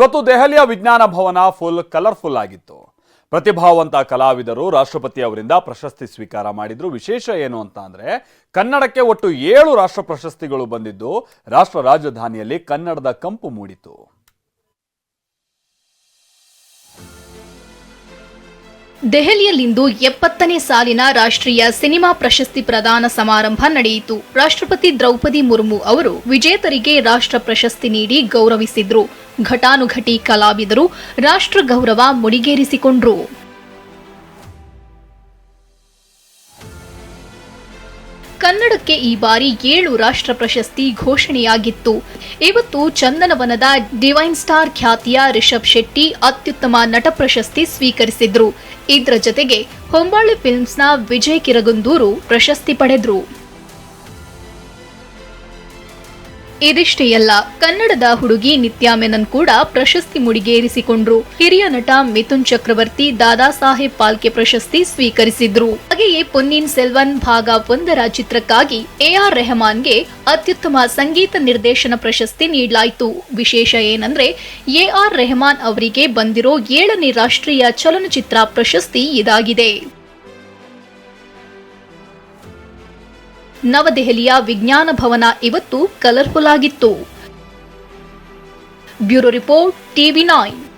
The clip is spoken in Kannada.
ಇವತ್ತು ದೆಹಲಿಯ ವಿಜ್ಞಾನ ಭವನ ಫುಲ್ ಕಲರ್ಫುಲ್ ಆಗಿತ್ತು. ಪ್ರತಿಭಾವಂತ ಕಲಾವಿದರು ರಾಷ್ಟ್ರಪತಿ ಅವರಿಂದ ಪ್ರಶಸ್ತಿ ಸ್ವೀಕಾರ ಮಾಡಿದ್ರು. ವಿಶೇಷ ಏನು ಅಂತ ಅಂದ್ರೆ, ಕನ್ನಡಕ್ಕೆ ಒಟ್ಟು ಏಳು ರಾಷ್ಟ್ರ ಪ್ರಶಸ್ತಿಗಳು ಬಂದಿದ್ದು, ರಾಷ್ಟ್ರ ರಾಜಧಾನಿಯಲ್ಲಿ ಕನ್ನಡದ ಕಂಪು ಮೂಡಿತು. ದೆಹಲಿಯಲ್ಲಿಂದು ಎಪ್ಪತ್ತನೇ ಸಾಲಿನ ರಾಷ್ಟ್ರೀಯ ಸಿನಿಮಾ ಪ್ರಶಸ್ತಿ ಪ್ರದಾನ ಸಮಾರಂಭ ನಡೆಯಿತು. ರಾಷ್ಟ್ರಪತಿ ದ್ರೌಪದಿ ಮುರ್ಮು ಅವರು ವಿಜೇತರಿಗೆ ರಾಷ್ಟ್ರ ಪ್ರಶಸ್ತಿ ನೀಡಿ ಗೌರವಿಸಿದ್ರು. ಘಟಾನುಘಟಿ ಕಲಾವಿದರು ರಾಷ್ಟ್ರ ಗೌರವ ಮುಡಿಗೇರಿಸಿಕೊಂಡ್ರು. ಕನ್ನಡಕ್ಕೆ ಈ ಬಾರಿ ಏಳು ರಾಷ್ಟ್ರ ಪ್ರಶಸ್ತಿ ಘೋಷಣೆಯಾಗಿತ್ತು. ಇವತ್ತು ಚಂದನವನದ ಡಿವೈನ್ ಸ್ಟಾರ್ ಖ್ಯಾತಿಯ ರಿಷಬ್ ಶೆಟ್ಟಿ ಅತ್ಯುತ್ತಮ ನಟ ಪ್ರಶಸ್ತಿ ಸ್ವೀಕರಿಸಿದ್ರು. ಇದರ ಜೊತೆಗೆ ಹೊಂಬಾಳೆ ಫಿಲ್ಮ್ಸ್ನ ವಿಜಯ್ ಕಿರಗುಂದೂರು ಪ್ರಶಸ್ತಿ ಪಡೆದ್ರು. ಇದಿಷ್ಟೇ ಅಲ್ಲ, ಕನ್ನಡದ ಹುಡುಗಿ ನಿತ್ಯಾ ಮೆನನ್ ಕೂಡ ಪ್ರಶಸ್ತಿ ಮುಡಿಗೇರಿಸಿಕೊಂಡ್ರು. ಹಿರಿಯ ನಟ ಮಿಥುನ್ ಚಕ್ರವರ್ತಿ ದಾದಾ ಸಾಹೇಬ್ ಪಾಲ್ಕೆ ಪ್ರಶಸ್ತಿ ಸ್ವೀಕರಿಸಿದ್ರು. ಹಾಗೆಯೇ ಪೊನ್ನಿನ್ ಸೆಲ್ವನ್ ಭಾಗ ಒಂದರ ಚಿತ್ರಕ್ಕಾಗಿ ಎಆರ್ ರೆಹಮಾನ್ಗೆ ಅತ್ಯುತ್ತಮ ಸಂಗೀತ ನಿರ್ದೇಶನ ಪ್ರಶಸ್ತಿ ನೀಡಲಾಯಿತು. ವಿಶೇಷ ಏನಂದ್ರೆ, ಎಆರ್ ರೆಹಮಾನ್ ಅವರಿಗೆ ಬಂದಿರೋ ಏಳನೇ ರಾಷ್ಟ್ರೀಯ ಚಲನಚಿತ್ರ ಪ್ರಶಸ್ತಿ ಇದಾಗಿದೆ. ನವದೆಹಲಿಯ ವಿಜ್ಞಾನ ಭವನ ಇವತ್ತು ಕಲರ್ಫುಲ್ ಆಗಿತ್ತು. Bureau report TV nine.